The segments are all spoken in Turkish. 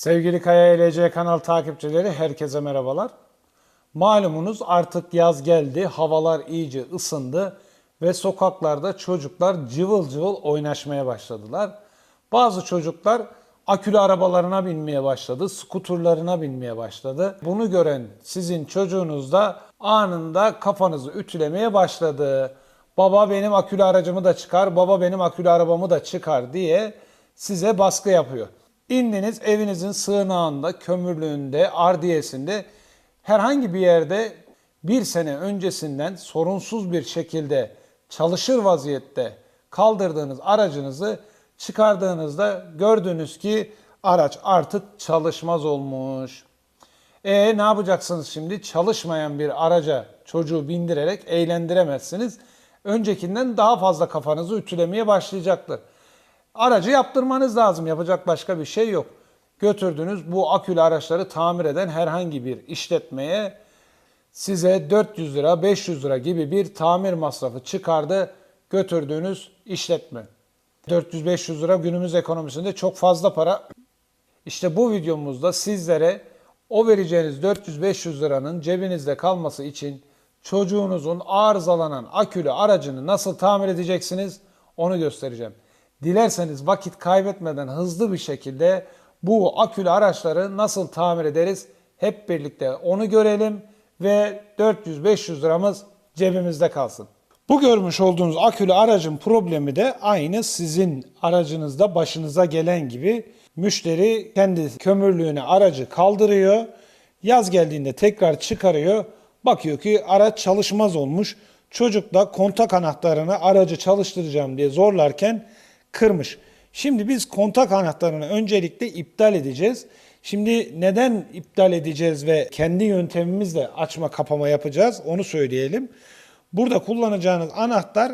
Sevgili Kaya LC kanal takipçileri herkese merhabalar. Malumunuz artık yaz geldi, havalar iyice ısındı ve sokaklarda çocuklar cıvıl cıvıl oynaşmaya başladılar. Bazı çocuklar akülü arabalarına binmeye başladı, skuturlarına binmeye başladı. Bunu gören sizin çocuğunuz da anında kafanızı ütülemeye başladı. Baba benim akülü aracımı da çıkar, baba benim akülü arabamı da çıkar diye size baskı yapıyor. İndiniz evinizin sığınağında, kömürlüğünde, ardiyesinde herhangi bir yerde bir sene öncesinden sorunsuz bir şekilde çalışır vaziyette kaldırdığınız aracınızı çıkardığınızda gördünüz ki araç artık çalışmaz olmuş. E ne yapacaksınız şimdi? Çalışmayan bir araca çocuğu bindirerek eğlendiremezsiniz. Öncekinden daha fazla kafanızı ütülemeye başlayacaktır. Aracı yaptırmanız lazım. Yapacak başka bir şey yok. Götürdünüz bu akülü araçları tamir eden herhangi bir işletmeye size 400 lira, 500 lira gibi bir tamir masrafı çıkardı götürdüğünüz işletme. 400-500 lira günümüz ekonomisinde çok fazla para. İşte bu videomuzda sizlere o vereceğiniz 400-500 liranın cebinizde kalması için çocuğunuzun arızalanan akülü aracını nasıl tamir edeceksiniz onu göstereceğim. Dilerseniz vakit kaybetmeden hızlı bir şekilde bu akülü araçları nasıl tamir ederiz hep birlikte onu görelim ve 400-500 liramız cebimizde kalsın. Bu görmüş olduğunuz akülü aracın problemi de aynı sizin aracınızda başınıza gelen gibi müşteri kendi kömürlüğüne aracı kaldırıyor. Yaz geldiğinde tekrar çıkarıyor. Bakıyor ki araç çalışmaz olmuş. Çocuk da kontak anahtarını aracı çalıştıracağım diye zorlarken kırmış. Şimdi biz kontak anahtarını öncelikle iptal edeceğiz. Şimdi neden iptal edeceğiz ve kendi yöntemimizle açma kapama yapacağız onu söyleyelim. Burada kullanacağınız anahtar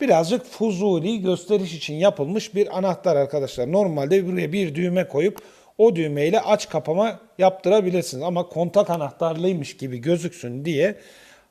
birazcık fuzuli gösteriş için yapılmış bir anahtar arkadaşlar. Normalde buraya bir düğme koyup o düğmeyle aç kapama yaptırabilirsiniz. Ama kontak anahtarlıymış gibi gözüksün diye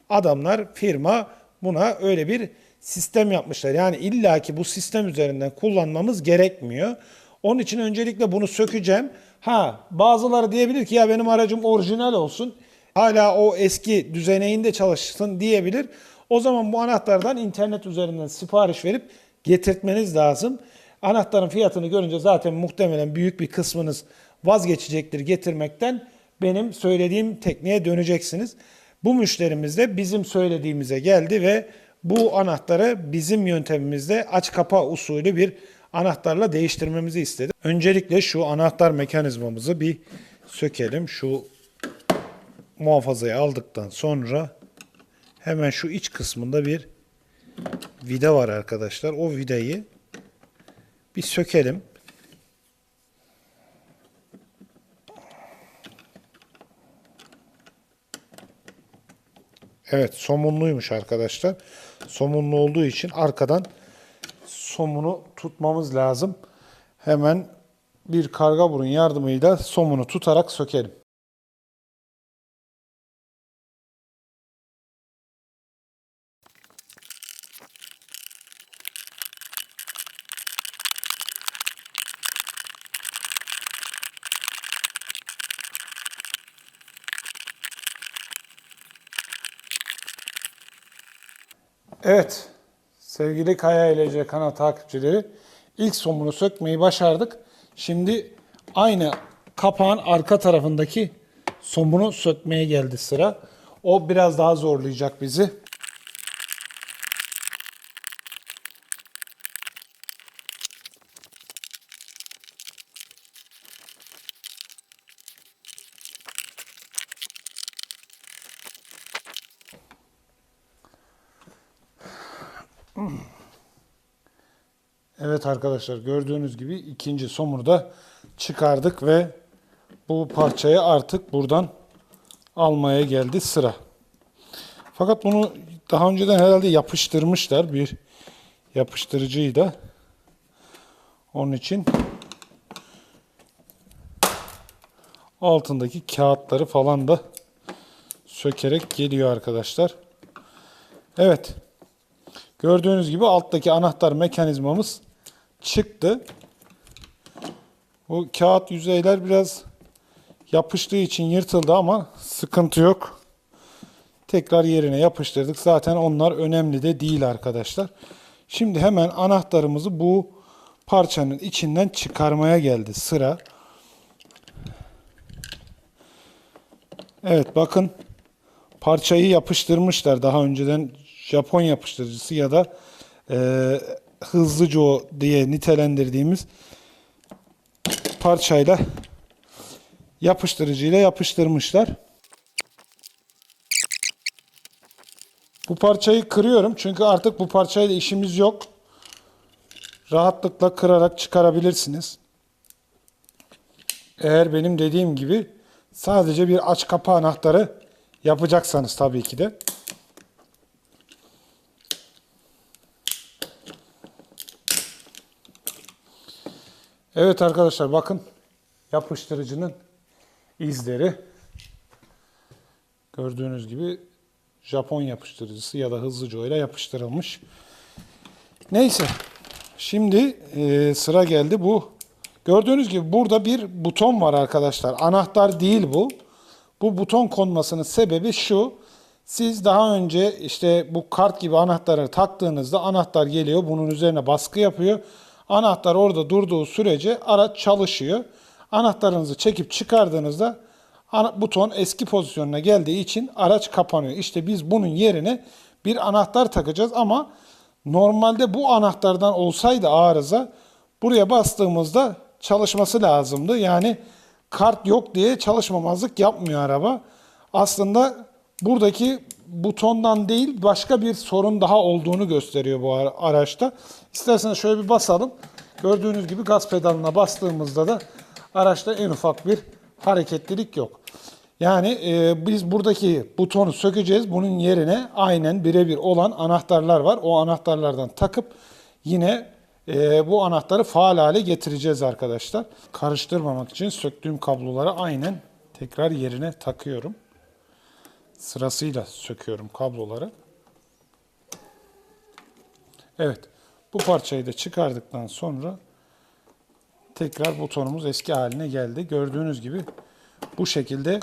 adamlar firma buna öyle bir sistem yapmışlar. Yani illaki bu sistem üzerinden kullanmamız gerekmiyor. Onun için öncelikle bunu sökeceğim. Ha bazıları diyebilir ki ya benim aracım orijinal olsun. Hala o eski düzeneğinde çalışsın diyebilir. O zaman bu anahtardan internet üzerinden sipariş verip getirtmeniz lazım. Anahtarın fiyatını görünce zaten muhtemelen büyük bir kısmınız vazgeçecektir getirmekten. Benim söylediğim tekniğe döneceksiniz. Bu müşterimiz de bizim söylediğimize geldi ve bu anahtarı bizim yöntemimizde aç kapa usulü bir anahtarla değiştirmemizi istedi. Öncelikle şu anahtar mekanizmamızı bir sökelim. Şu muhafazayı aldıktan sonra hemen şu iç kısmında bir vida var arkadaşlar. O vidayı bir sökelim. Evet somunluymuş arkadaşlar. Somunlu olduğu için arkadan somunu tutmamız lazım. Hemen bir karga burun yardımıyla somunu tutarak sökelim. Evet, sevgili Kaya LC kanal takipçileri ilk somunu sökmeyi başardık. Şimdi aynı kapağın arka tarafındaki somunu sökmeye geldi sıra. O biraz daha zorlayacak bizi. Evet arkadaşlar gördüğünüz gibi ikinci somunu da çıkardık ve bu parçayı artık buradan almaya geldi sıra. Fakat bunu daha önceden herhalde yapıştırmışlar bir yapıştırıcıyla. Onun için altındaki kağıtları falan da sökerek geliyor arkadaşlar. Evet. Gördüğünüz gibi alttaki anahtar mekanizmamız çıktı. Bu kağıt yüzeyler biraz Yapıştığı için yırtıldı ama sıkıntı yok. Tekrar yerine yapıştırdık. Zaten onlar önemli de değil arkadaşlar. Şimdi hemen anahtarımızı bu parçanın içinden çıkarmaya geldi sıra. Evet bakın parçayı yapıştırmışlar daha önceden Japon yapıştırıcısı ya da e, hızlıca o diye nitelendirdiğimiz parçayla yapıştırıcıyla yapıştırmışlar. Bu parçayı kırıyorum çünkü artık bu parçayla işimiz yok. Rahatlıkla kırarak çıkarabilirsiniz. Eğer benim dediğim gibi sadece bir aç kapa anahtarı yapacaksanız tabii ki de. Evet arkadaşlar bakın yapıştırıcının izleri gördüğünüz gibi Japon yapıştırıcısı ya da hızlıca ile yapıştırılmış. Neyse şimdi e, sıra geldi bu. Gördüğünüz gibi burada bir buton var arkadaşlar. Anahtar değil bu. Bu buton konmasının sebebi şu. Siz daha önce işte bu kart gibi anahtarı taktığınızda anahtar geliyor. Bunun üzerine baskı yapıyor. Anahtar orada durduğu sürece araç çalışıyor. Anahtarınızı çekip çıkardığınızda buton eski pozisyonuna geldiği için araç kapanıyor. İşte biz bunun yerine bir anahtar takacağız ama normalde bu anahtardan olsaydı arıza buraya bastığımızda çalışması lazımdı. Yani kart yok diye çalışmamazlık yapmıyor araba. Aslında buradaki butondan değil başka bir sorun daha olduğunu gösteriyor bu ara- araçta. İsterseniz şöyle bir basalım. Gördüğünüz gibi gaz pedalına bastığımızda da araçta en ufak bir hareketlilik yok. Yani e, biz buradaki butonu sökeceğiz. Bunun yerine aynen birebir olan anahtarlar var. O anahtarlardan takıp yine e, bu anahtarı faal hale getireceğiz arkadaşlar. Karıştırmamak için söktüğüm kabloları aynen tekrar yerine takıyorum. Sırasıyla söküyorum kabloları. Evet. Bu parçayı da çıkardıktan sonra tekrar butonumuz eski haline geldi. Gördüğünüz gibi bu şekilde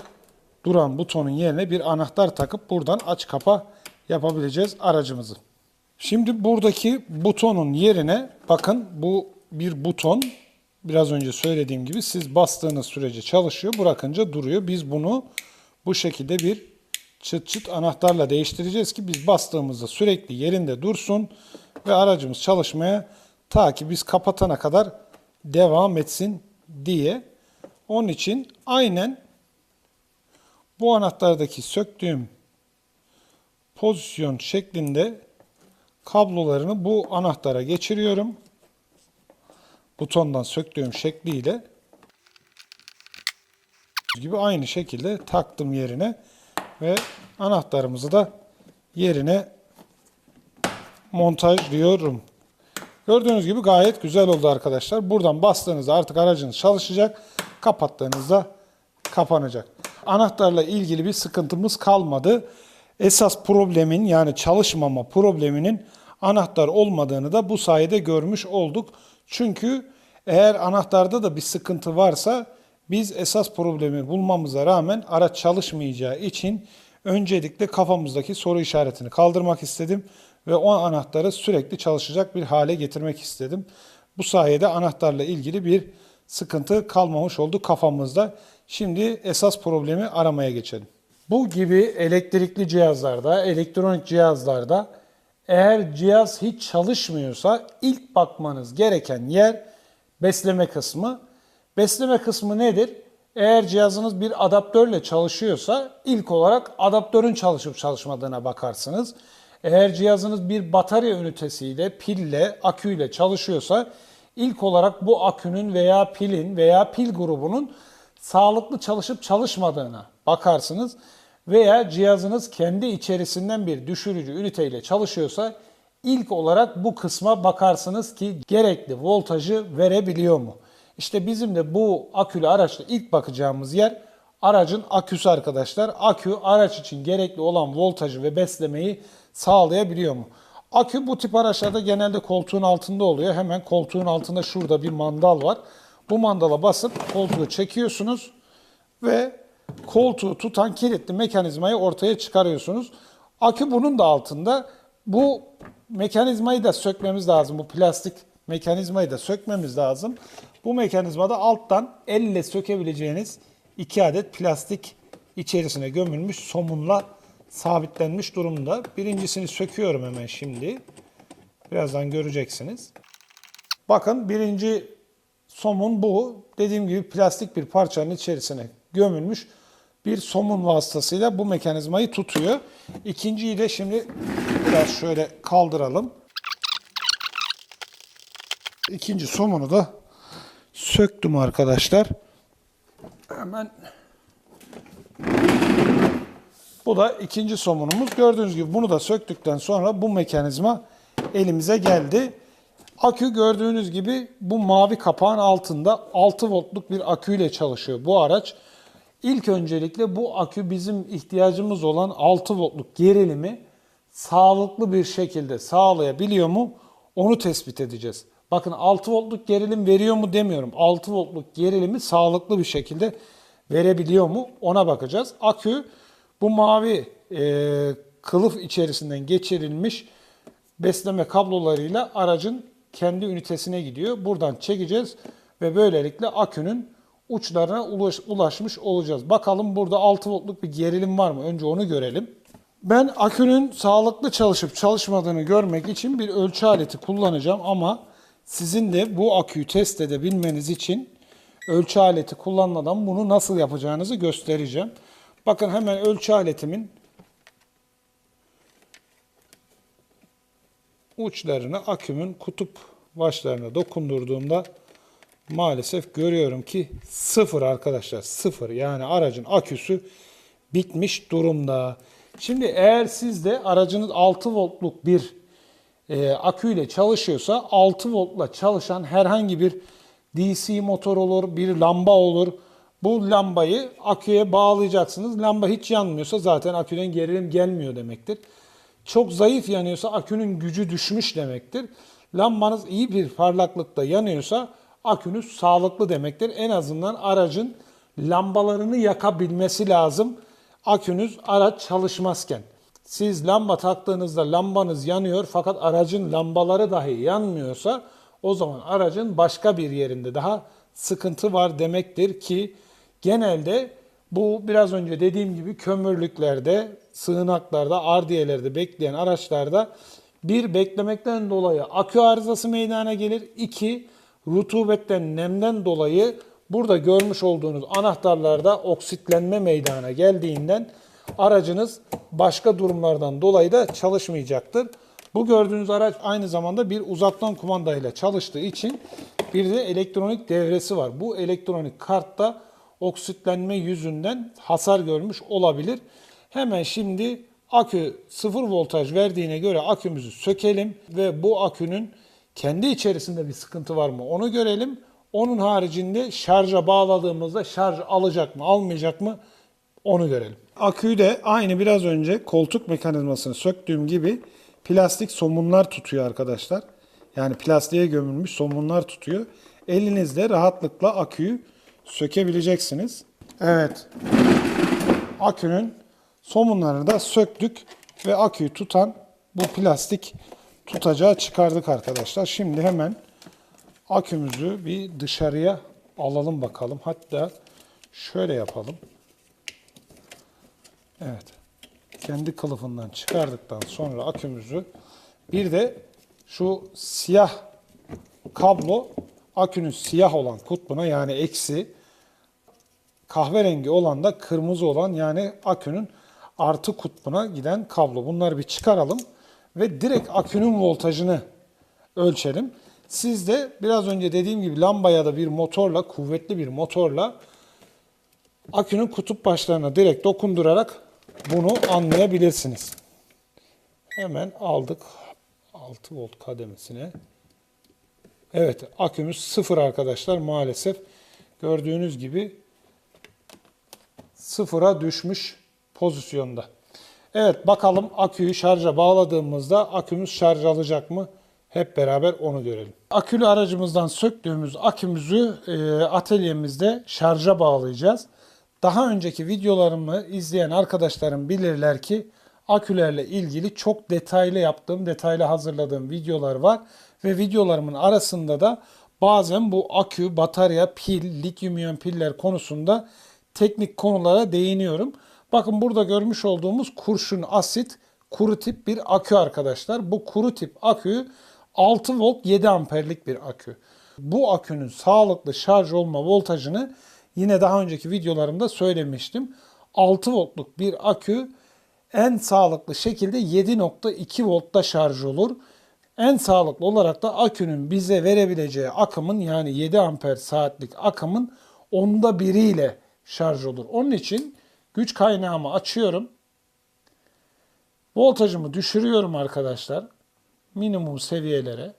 duran butonun yerine bir anahtar takıp buradan aç kapa yapabileceğiz aracımızı. Şimdi buradaki butonun yerine bakın bu bir buton. Biraz önce söylediğim gibi siz bastığınız sürece çalışıyor, bırakınca duruyor. Biz bunu bu şekilde bir çıt çıt anahtarla değiştireceğiz ki biz bastığımızda sürekli yerinde dursun ve aracımız çalışmaya ta ki biz kapatana kadar devam etsin diye. Onun için aynen bu anahtardaki söktüğüm pozisyon şeklinde kablolarını bu anahtara geçiriyorum. Butondan söktüğüm şekliyle gibi aynı şekilde taktım yerine ve anahtarımızı da yerine montajlıyorum. Gördüğünüz gibi gayet güzel oldu arkadaşlar. Buradan bastığınızda artık aracınız çalışacak. Kapattığınızda kapanacak. Anahtarla ilgili bir sıkıntımız kalmadı. Esas problemin yani çalışmama probleminin anahtar olmadığını da bu sayede görmüş olduk. Çünkü eğer anahtarda da bir sıkıntı varsa biz esas problemi bulmamıza rağmen araç çalışmayacağı için öncelikle kafamızdaki soru işaretini kaldırmak istedim ve o anahtarı sürekli çalışacak bir hale getirmek istedim. Bu sayede anahtarla ilgili bir sıkıntı kalmamış oldu kafamızda. Şimdi esas problemi aramaya geçelim. Bu gibi elektrikli cihazlarda, elektronik cihazlarda eğer cihaz hiç çalışmıyorsa ilk bakmanız gereken yer besleme kısmı. Besleme kısmı nedir? Eğer cihazınız bir adaptörle çalışıyorsa ilk olarak adaptörün çalışıp çalışmadığına bakarsınız. Eğer cihazınız bir batarya ünitesiyle, pille, aküyle çalışıyorsa ilk olarak bu akünün veya pilin veya pil grubunun sağlıklı çalışıp çalışmadığına bakarsınız. Veya cihazınız kendi içerisinden bir düşürücü üniteyle çalışıyorsa ilk olarak bu kısma bakarsınız ki gerekli voltajı verebiliyor mu? İşte bizim de bu akülü araçla ilk bakacağımız yer aracın aküsü arkadaşlar. Akü araç için gerekli olan voltajı ve beslemeyi sağlayabiliyor mu? Akü bu tip araçlarda genelde koltuğun altında oluyor. Hemen koltuğun altında şurada bir mandal var. Bu mandala basıp koltuğu çekiyorsunuz ve koltuğu tutan kilitli mekanizmayı ortaya çıkarıyorsunuz. Akü bunun da altında. Bu mekanizmayı da sökmemiz lazım. Bu plastik mekanizmayı da sökmemiz lazım. Bu mekanizmada alttan elle sökebileceğiniz iki adet plastik içerisine gömülmüş somunla sabitlenmiş durumda. Birincisini söküyorum hemen şimdi. Birazdan göreceksiniz. Bakın birinci somun bu. Dediğim gibi plastik bir parçanın içerisine gömülmüş bir somun vasıtasıyla bu mekanizmayı tutuyor. İkinciyi de şimdi biraz şöyle kaldıralım. İkinci somunu da söktüm arkadaşlar. Hemen bu da ikinci somunumuz. Gördüğünüz gibi bunu da söktükten sonra bu mekanizma elimize geldi. Akü gördüğünüz gibi bu mavi kapağın altında 6 voltluk bir aküyle çalışıyor bu araç. İlk öncelikle bu akü bizim ihtiyacımız olan 6 voltluk gerilimi sağlıklı bir şekilde sağlayabiliyor mu? Onu tespit edeceğiz. Bakın 6 voltluk gerilim veriyor mu demiyorum. 6 voltluk gerilimi sağlıklı bir şekilde verebiliyor mu? Ona bakacağız. Akü bu mavi e, kılıf içerisinden geçirilmiş besleme kablolarıyla aracın kendi ünitesine gidiyor. Buradan çekeceğiz ve böylelikle akünün uçlarına ulaş, ulaşmış olacağız. Bakalım burada 6 voltluk bir gerilim var mı? Önce onu görelim. Ben akünün sağlıklı çalışıp çalışmadığını görmek için bir ölçü aleti kullanacağım ama sizin de bu aküyü test edebilmeniz için ölçü aleti kullanmadan bunu nasıl yapacağınızı göstereceğim. Bakın hemen ölçü aletimin uçlarını akümün kutup başlarına dokundurduğumda maalesef görüyorum ki sıfır arkadaşlar sıfır yani aracın aküsü bitmiş durumda. Şimdi eğer sizde aracınız 6 voltluk bir e, aküyle çalışıyorsa 6 voltla çalışan herhangi bir DC motor olur, bir lamba olur. Bu lambayı aküye bağlayacaksınız. Lamba hiç yanmıyorsa zaten aküden gerilim gelmiyor demektir. Çok zayıf yanıyorsa akünün gücü düşmüş demektir. Lambanız iyi bir parlaklıkta yanıyorsa akünüz sağlıklı demektir. En azından aracın lambalarını yakabilmesi lazım. Akünüz araç çalışmazken. Siz lamba taktığınızda lambanız yanıyor fakat aracın lambaları dahi yanmıyorsa o zaman aracın başka bir yerinde daha sıkıntı var demektir ki genelde bu biraz önce dediğim gibi kömürlüklerde, sığınaklarda, ardiyelerde bekleyen araçlarda bir beklemekten dolayı akü arızası meydana gelir. İki rutubetten, nemden dolayı burada görmüş olduğunuz anahtarlarda oksitlenme meydana geldiğinden aracınız başka durumlardan dolayı da çalışmayacaktır. Bu gördüğünüz araç aynı zamanda bir uzaktan kumandayla çalıştığı için bir de elektronik devresi var. Bu elektronik kartta oksitlenme yüzünden hasar görmüş olabilir. Hemen şimdi akü 0 voltaj verdiğine göre akümüzü sökelim ve bu akünün kendi içerisinde bir sıkıntı var mı onu görelim. Onun haricinde şarja bağladığımızda şarj alacak mı almayacak mı onu görelim. Aküyü de aynı biraz önce koltuk mekanizmasını söktüğüm gibi plastik somunlar tutuyor arkadaşlar. Yani plastiğe gömülmüş somunlar tutuyor. Elinizde rahatlıkla aküyü sökebileceksiniz. Evet. Akünün somunlarını da söktük ve aküyü tutan bu plastik tutacağı çıkardık arkadaşlar. Şimdi hemen akümüzü bir dışarıya alalım bakalım. Hatta şöyle yapalım. Evet. Kendi kılıfından çıkardıktan sonra akümüzü bir de şu siyah kablo akünün siyah olan kutbuna yani eksi kahverengi olan da kırmızı olan yani akünün artı kutbuna giden kablo. Bunları bir çıkaralım ve direkt akünün voltajını ölçelim. Siz de biraz önce dediğim gibi lamba ya da bir motorla, kuvvetli bir motorla akünün kutup başlarına direkt dokundurarak bunu anlayabilirsiniz. Hemen aldık 6 volt kademesine. Evet akümüz sıfır arkadaşlar maalesef. Gördüğünüz gibi sıfıra düşmüş pozisyonda. Evet bakalım aküyü şarja bağladığımızda akümüz şarj alacak mı? Hep beraber onu görelim. Akülü aracımızdan söktüğümüz akümüzü e, atölyemizde şarja bağlayacağız. Daha önceki videolarımı izleyen arkadaşlarım bilirler ki akülerle ilgili çok detaylı yaptığım, detaylı hazırladığım videolar var. Ve videolarımın arasında da bazen bu akü, batarya, pil, lityum iyon piller konusunda teknik konulara değiniyorum. Bakın burada görmüş olduğumuz kurşun asit kuru tip bir akü arkadaşlar. Bu kuru tip akü 6 volt 7 amperlik bir akü. Bu akünün sağlıklı şarj olma voltajını yine daha önceki videolarımda söylemiştim. 6 voltluk bir akü en sağlıklı şekilde 7.2 voltta şarj olur. En sağlıklı olarak da akünün bize verebileceği akımın yani 7 amper saatlik akımın onda biriyle şarj olur. Onun için güç kaynağımı açıyorum. Voltajımı düşürüyorum arkadaşlar. Minimum seviyelere.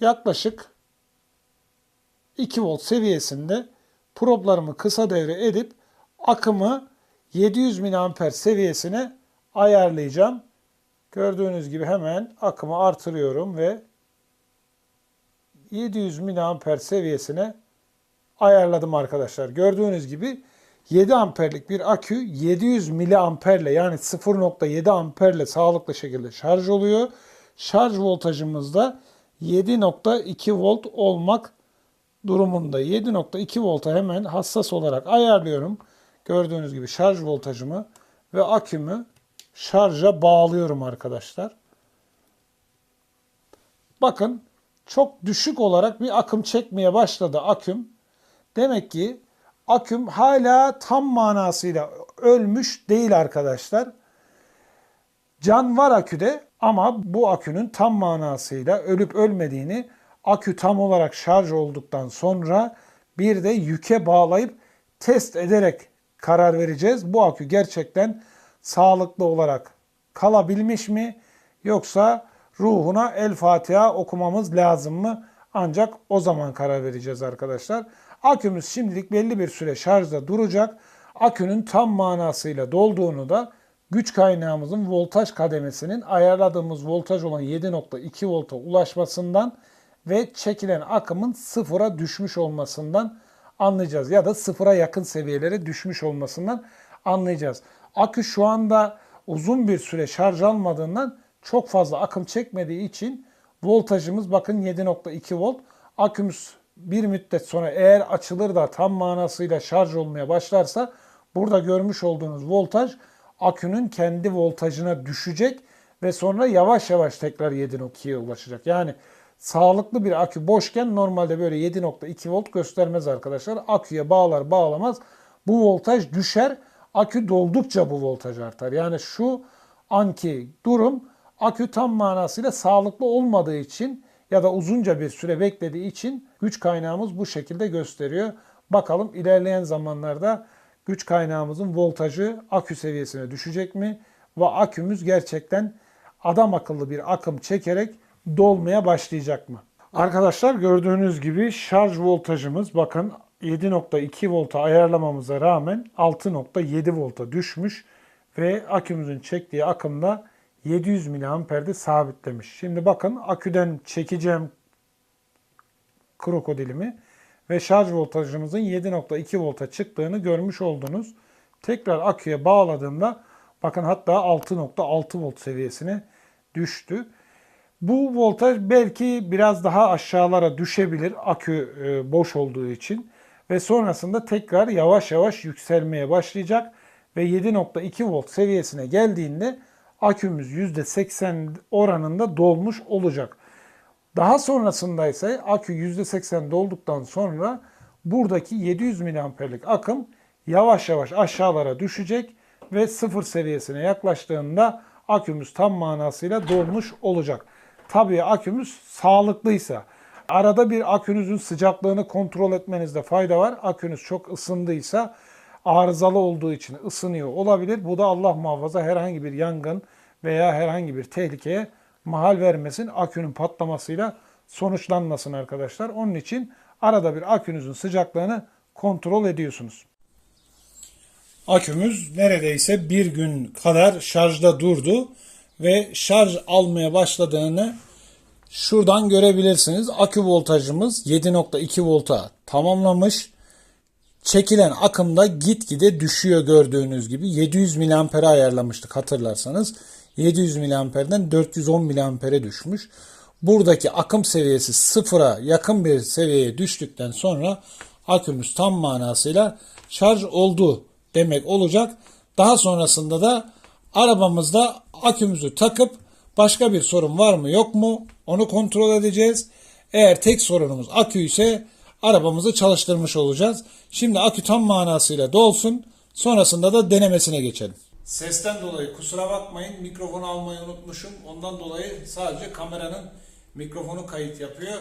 Yaklaşık 2 volt seviyesinde problarımı kısa devre edip akımı 700 mAh seviyesine ayarlayacağım. Gördüğünüz gibi hemen akımı artırıyorum ve 700 mAh seviyesine ayarladım arkadaşlar. Gördüğünüz gibi 7 amperlik bir akü 700 miliamperle yani 0.7 amperle sağlıklı şekilde şarj oluyor. Şarj voltajımız da 7.2 volt olmak durumunda. 7.2 volta hemen hassas olarak ayarlıyorum. Gördüğünüz gibi şarj voltajımı ve akümü şarja bağlıyorum arkadaşlar. Bakın çok düşük olarak bir akım çekmeye başladı aküm. Demek ki aküm hala tam manasıyla ölmüş değil arkadaşlar. Can var aküde ama bu akünün tam manasıyla ölüp ölmediğini akü tam olarak şarj olduktan sonra bir de yüke bağlayıp test ederek karar vereceğiz. Bu akü gerçekten sağlıklı olarak kalabilmiş mi yoksa ruhuna El Fatiha okumamız lazım mı? Ancak o zaman karar vereceğiz arkadaşlar. Akümüz şimdilik belli bir süre şarjda duracak. Akünün tam manasıyla dolduğunu da güç kaynağımızın voltaj kademesinin ayarladığımız voltaj olan 7.2 volta ulaşmasından ve çekilen akımın sıfıra düşmüş olmasından anlayacağız. Ya da sıfıra yakın seviyelere düşmüş olmasından anlayacağız. Akü şu anda uzun bir süre şarj almadığından çok fazla akım çekmediği için voltajımız bakın 7.2 volt. Akümüz bir müddet sonra eğer açılır da tam manasıyla şarj olmaya başlarsa burada görmüş olduğunuz voltaj akünün kendi voltajına düşecek ve sonra yavaş yavaş tekrar 7.2'ye ulaşacak. Yani sağlıklı bir akü boşken normalde böyle 7.2 volt göstermez arkadaşlar. Aküye bağlar bağlamaz bu voltaj düşer. Akü doldukça bu voltaj artar. Yani şu anki durum akü tam manasıyla sağlıklı olmadığı için ya da uzunca bir süre beklediği için güç kaynağımız bu şekilde gösteriyor. Bakalım ilerleyen zamanlarda güç kaynağımızın voltajı akü seviyesine düşecek mi? Ve akümüz gerçekten adam akıllı bir akım çekerek dolmaya başlayacak mı? Arkadaşlar gördüğünüz gibi şarj voltajımız bakın 7.2 volta ayarlamamıza rağmen 6.7 volta düşmüş ve akümüzün çektiği akımda 700 miliamperde sabitlemiş. Şimdi bakın aküden çekeceğim krokodilimi ve şarj voltajımızın 7.2 volta çıktığını görmüş oldunuz. Tekrar aküye bağladığımda bakın hatta 6.6 volt seviyesine düştü. Bu voltaj belki biraz daha aşağılara düşebilir akü e, boş olduğu için ve sonrasında tekrar yavaş yavaş yükselmeye başlayacak ve 7.2 volt seviyesine geldiğinde akümüz %80 oranında dolmuş olacak. Daha sonrasında ise akü %80 dolduktan sonra buradaki 700 miliamperlik akım yavaş yavaş aşağılara düşecek ve sıfır seviyesine yaklaştığında akümüz tam manasıyla dolmuş olacak. Tabii akümüz sağlıklıysa, arada bir akünüzün sıcaklığını kontrol etmenizde fayda var. Akünüz çok ısındıysa arızalı olduğu için ısınıyor olabilir. Bu da Allah muhafaza herhangi bir yangın veya herhangi bir tehlikeye mahal vermesin. Akünün patlamasıyla sonuçlanmasın arkadaşlar. Onun için arada bir akünüzün sıcaklığını kontrol ediyorsunuz. Akümüz neredeyse bir gün kadar şarjda durdu ve şarj almaya başladığını şuradan görebilirsiniz. Akü voltajımız 7.2 volta tamamlamış. çekilen akımda gitgide düşüyor gördüğünüz gibi. 700 miliampere ayarlamıştık hatırlarsanız. 700 miliamperden 410 miliampere düşmüş. Buradaki akım seviyesi sıfıra yakın bir seviyeye düştükten sonra akümüz tam manasıyla şarj oldu demek olacak. Daha sonrasında da arabamızda akümüzü takıp başka bir sorun var mı yok mu onu kontrol edeceğiz. Eğer tek sorunumuz akü ise arabamızı çalıştırmış olacağız. Şimdi akü tam manasıyla dolsun. Sonrasında da denemesine geçelim. Sesten dolayı kusura bakmayın mikrofonu almayı unutmuşum. Ondan dolayı sadece kameranın mikrofonu kayıt yapıyor.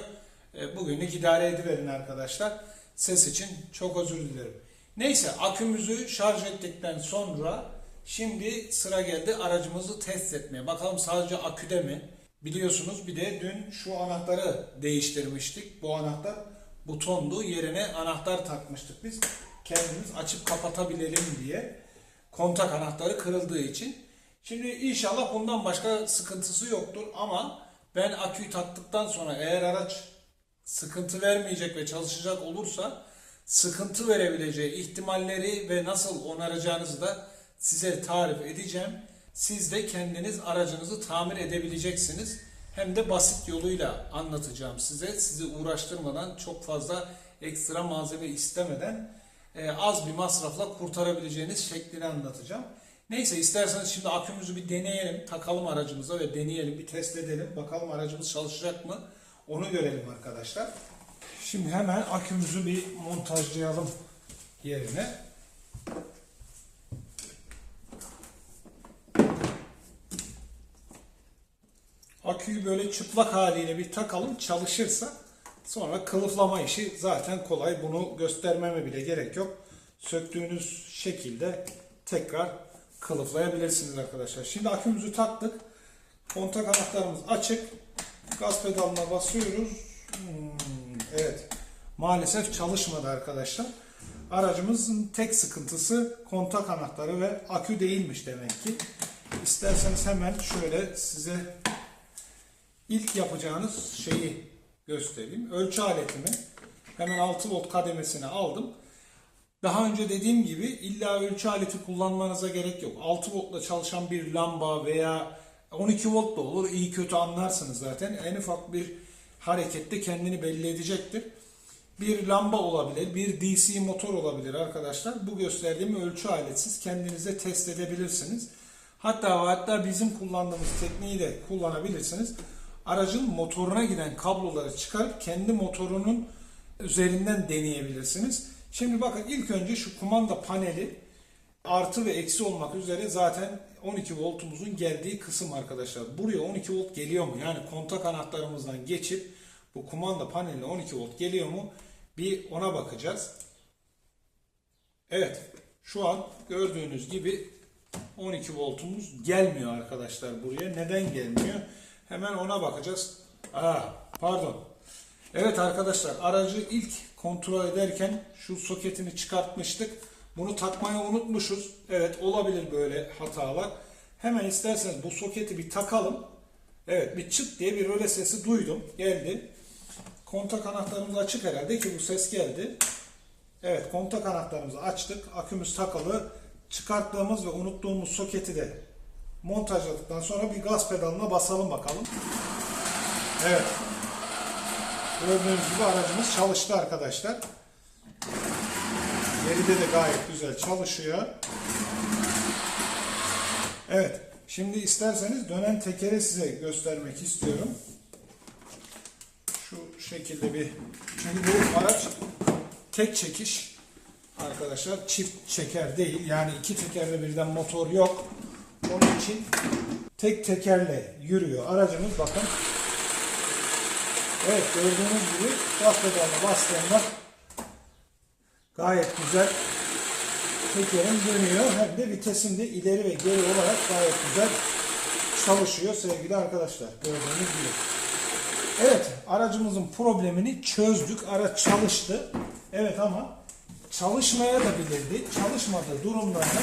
E, Bugünlük idare ediverin arkadaşlar. Ses için çok özür dilerim. Neyse akümüzü şarj ettikten sonra şimdi sıra geldi aracımızı test etmeye. Bakalım sadece aküde mi? Biliyorsunuz bir de dün şu anahtarı değiştirmiştik. Bu anahtar butondu. Yerine anahtar takmıştık biz. Kendimiz açıp kapatabilelim diye. Kontak anahtarı kırıldığı için. Şimdi inşallah bundan başka sıkıntısı yoktur ama ben aküyü taktıktan sonra eğer araç sıkıntı vermeyecek ve çalışacak olursa sıkıntı verebileceği ihtimalleri ve nasıl onaracağınızı da size tarif edeceğim. Siz de kendiniz aracınızı tamir edebileceksiniz. Hem de basit yoluyla anlatacağım size. Sizi uğraştırmadan çok fazla ekstra malzeme istemeden e, az bir masrafla kurtarabileceğiniz şeklini anlatacağım. Neyse isterseniz şimdi akümüzü bir deneyelim. Takalım aracımıza ve deneyelim. Bir test edelim. Bakalım aracımız çalışacak mı? Onu görelim arkadaşlar. Şimdi hemen akümüzü bir montajlayalım yerine. Aküyü böyle çıplak haliyle bir takalım çalışırsa sonra kılıflama işi zaten kolay. Bunu göstermeme bile gerek yok. Söktüğünüz şekilde tekrar kılıflayabilirsiniz arkadaşlar. Şimdi akümüzü taktık. Kontak anahtarımız açık. Gaz pedalına basıyoruz. Hmm, evet. Maalesef çalışmadı arkadaşlar. Aracımızın tek sıkıntısı kontak anahtarı ve akü değilmiş demek ki. İsterseniz hemen şöyle size ilk yapacağınız şeyi göstereyim. Ölçü aletimi hemen 6 volt kademesine aldım. Daha önce dediğim gibi illa ölçü aleti kullanmanıza gerek yok. 6 voltla çalışan bir lamba veya 12 volt da olur. İyi kötü anlarsınız zaten. En ufak bir harekette kendini belli edecektir. Bir lamba olabilir, bir DC motor olabilir arkadaşlar. Bu gösterdiğim ölçü aletsiz kendinize test edebilirsiniz. Hatta hatta bizim kullandığımız tekniği de kullanabilirsiniz. Aracın motoruna giden kabloları çıkarıp kendi motorunun üzerinden deneyebilirsiniz. Şimdi bakın ilk önce şu kumanda paneli artı ve eksi olmak üzere zaten 12 voltumuzun geldiği kısım arkadaşlar. Buraya 12 volt geliyor mu? Yani kontak anahtarımızdan geçip bu kumanda paneline 12 volt geliyor mu? Bir ona bakacağız. Evet. Şu an gördüğünüz gibi 12 voltumuz gelmiyor arkadaşlar buraya. Neden gelmiyor? Hemen ona bakacağız. Aa, pardon. Evet arkadaşlar aracı ilk kontrol ederken şu soketini çıkartmıştık. Bunu takmayı unutmuşuz. Evet olabilir böyle hatalar. Hemen isterseniz bu soketi bir takalım. Evet bir çıt diye bir öyle sesi duydum. Geldi. Kontak anahtarımız açık herhalde ki bu ses geldi. Evet kontak anahtarımızı açtık. Akümüz takılı. Çıkarttığımız ve unuttuğumuz soketi de montajladıktan sonra bir gaz pedalına basalım bakalım. Evet. Gördüğünüz gibi aracımız çalıştı arkadaşlar. Geride de gayet güzel çalışıyor. Evet. Şimdi isterseniz dönen tekeri size göstermek istiyorum. Şu şekilde bir çünkü bu araç tek çekiş arkadaşlar çift çeker değil. Yani iki tekerle birden motor yok. Onun için tek tekerle yürüyor aracımız bakın. Evet gördüğünüz gibi gaz pedalına bastığında gayet güzel tekerim dönüyor. Hem de vitesim de ileri ve geri olarak gayet güzel çalışıyor sevgili arkadaşlar. Gördüğünüz gibi. Evet aracımızın problemini çözdük. Araç çalıştı. Evet ama çalışmaya da bilirdi. Çalışmadığı durumlarda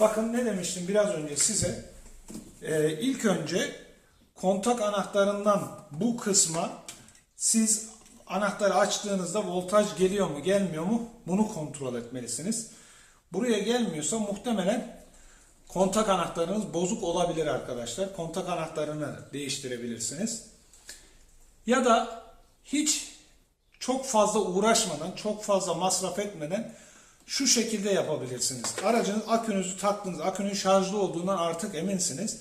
bakın ne demiştim biraz önce size. Ee, ilk önce kontak anahtarından bu kısma siz anahtarı açtığınızda voltaj geliyor mu gelmiyor mu bunu kontrol etmelisiniz. Buraya gelmiyorsa muhtemelen kontak anahtarınız bozuk olabilir arkadaşlar. Kontak anahtarını değiştirebilirsiniz. Ya da hiç çok fazla uğraşmadan, çok fazla masraf etmeden şu şekilde yapabilirsiniz. Aracınız akünüzü taktınız, akünün şarjlı olduğundan artık eminsiniz.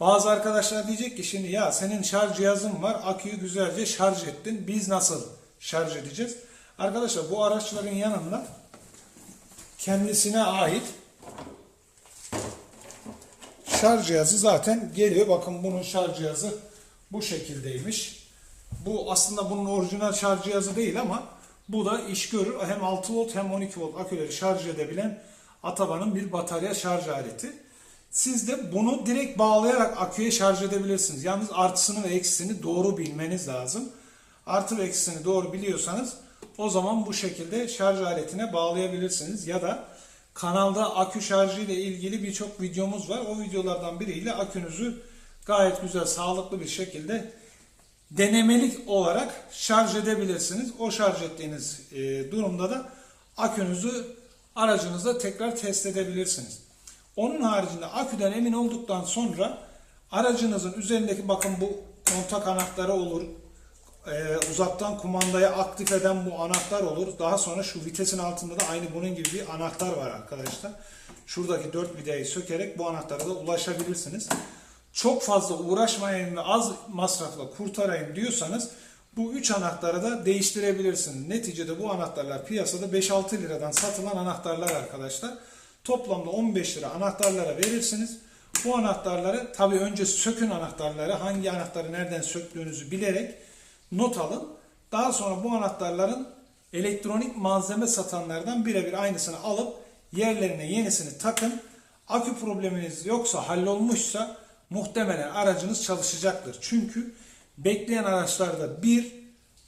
Bazı arkadaşlar diyecek ki şimdi ya senin şarj cihazın var, aküyü güzelce şarj ettin. Biz nasıl şarj edeceğiz? Arkadaşlar bu araçların yanında kendisine ait şarj cihazı zaten geliyor. Bakın bunun şarj cihazı bu şekildeymiş. Bu aslında bunun orijinal şarj cihazı değil ama bu da iş görür. Hem 6 volt hem 12 volt aküleri şarj edebilen Ataban'ın bir batarya şarj aleti. Siz de bunu direkt bağlayarak aküye şarj edebilirsiniz. Yalnız artısını ve eksisini doğru bilmeniz lazım. Artı ve eksisini doğru biliyorsanız o zaman bu şekilde şarj aletine bağlayabilirsiniz. Ya da kanalda akü şarjı ile ilgili birçok videomuz var. O videolardan biriyle akünüzü gayet güzel, sağlıklı bir şekilde denemelik olarak şarj edebilirsiniz. O şarj ettiğiniz e, durumda da akünüzü aracınızda tekrar test edebilirsiniz. Onun haricinde aküden emin olduktan sonra aracınızın üzerindeki bakın bu kontak anahtarı olur. E, uzaktan kumandaya aktif eden bu anahtar olur. Daha sonra şu vitesin altında da aynı bunun gibi bir anahtar var arkadaşlar. Şuradaki dört vidayı sökerek bu anahtara da ulaşabilirsiniz çok fazla uğraşmayayım ve az masrafla kurtarayım diyorsanız bu üç anahtarı da değiştirebilirsiniz. Neticede bu anahtarlar piyasada 5-6 liradan satılan anahtarlar arkadaşlar. Toplamda 15 lira anahtarlara verirsiniz. Bu anahtarları tabii önce sökün anahtarları hangi anahtarı nereden söktüğünüzü bilerek not alın. Daha sonra bu anahtarların elektronik malzeme satanlardan birebir aynısını alıp yerlerine yenisini takın. Akü probleminiz yoksa hallolmuşsa muhtemelen aracınız çalışacaktır. Çünkü bekleyen araçlarda bir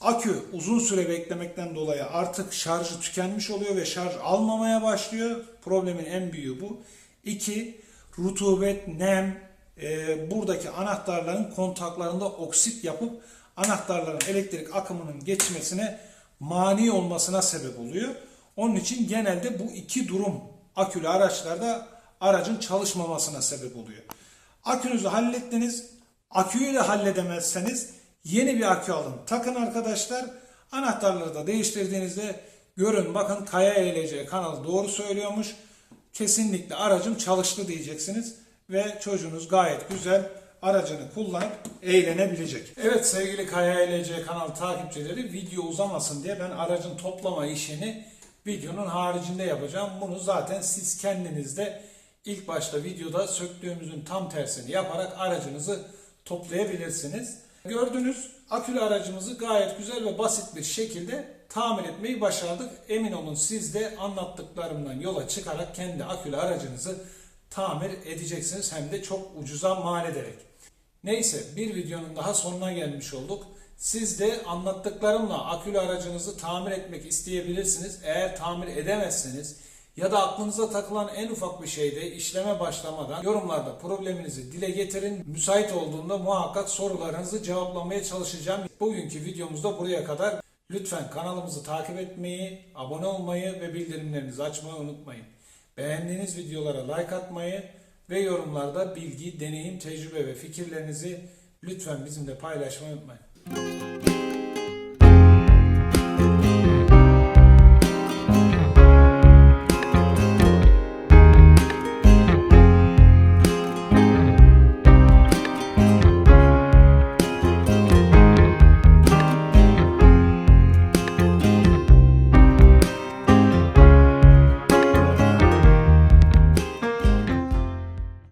akü uzun süre beklemekten dolayı artık şarjı tükenmiş oluyor ve şarj almamaya başlıyor. Problemin en büyüğü bu. İki, rutubet, nem, e, buradaki anahtarların kontaklarında oksit yapıp anahtarların elektrik akımının geçmesine mani olmasına sebep oluyor. Onun için genelde bu iki durum akülü araçlarda aracın çalışmamasına sebep oluyor. Akünüzü hallettiniz. Aküyü de halledemezseniz yeni bir akü alın. Takın arkadaşlar. Anahtarları da değiştirdiğinizde görün bakın Kaya ELC kanalı doğru söylüyormuş. Kesinlikle aracım çalıştı diyeceksiniz. Ve çocuğunuz gayet güzel aracını kullanıp eğlenebilecek. Evet sevgili Kaya ELC kanal takipçileri video uzamasın diye ben aracın toplama işini videonun haricinde yapacağım. Bunu zaten siz kendiniz de ilk başta videoda söktüğümüzün tam tersini yaparak aracınızı toplayabilirsiniz. Gördüğünüz akülü aracımızı gayet güzel ve basit bir şekilde tamir etmeyi başardık. Emin olun siz de anlattıklarımdan yola çıkarak kendi akülü aracınızı tamir edeceksiniz hem de çok ucuza mal ederek. Neyse bir videonun daha sonuna gelmiş olduk. Siz de anlattıklarımla akülü aracınızı tamir etmek isteyebilirsiniz. Eğer tamir edemezseniz ya da aklınıza takılan en ufak bir şeyde işleme başlamadan yorumlarda probleminizi dile getirin. Müsait olduğunda muhakkak sorularınızı cevaplamaya çalışacağım. Bugünkü videomuzda buraya kadar. Lütfen kanalımızı takip etmeyi, abone olmayı ve bildirimlerinizi açmayı unutmayın. Beğendiğiniz videolara like atmayı ve yorumlarda bilgi, deneyim, tecrübe ve fikirlerinizi lütfen bizimle paylaşmayı unutmayın.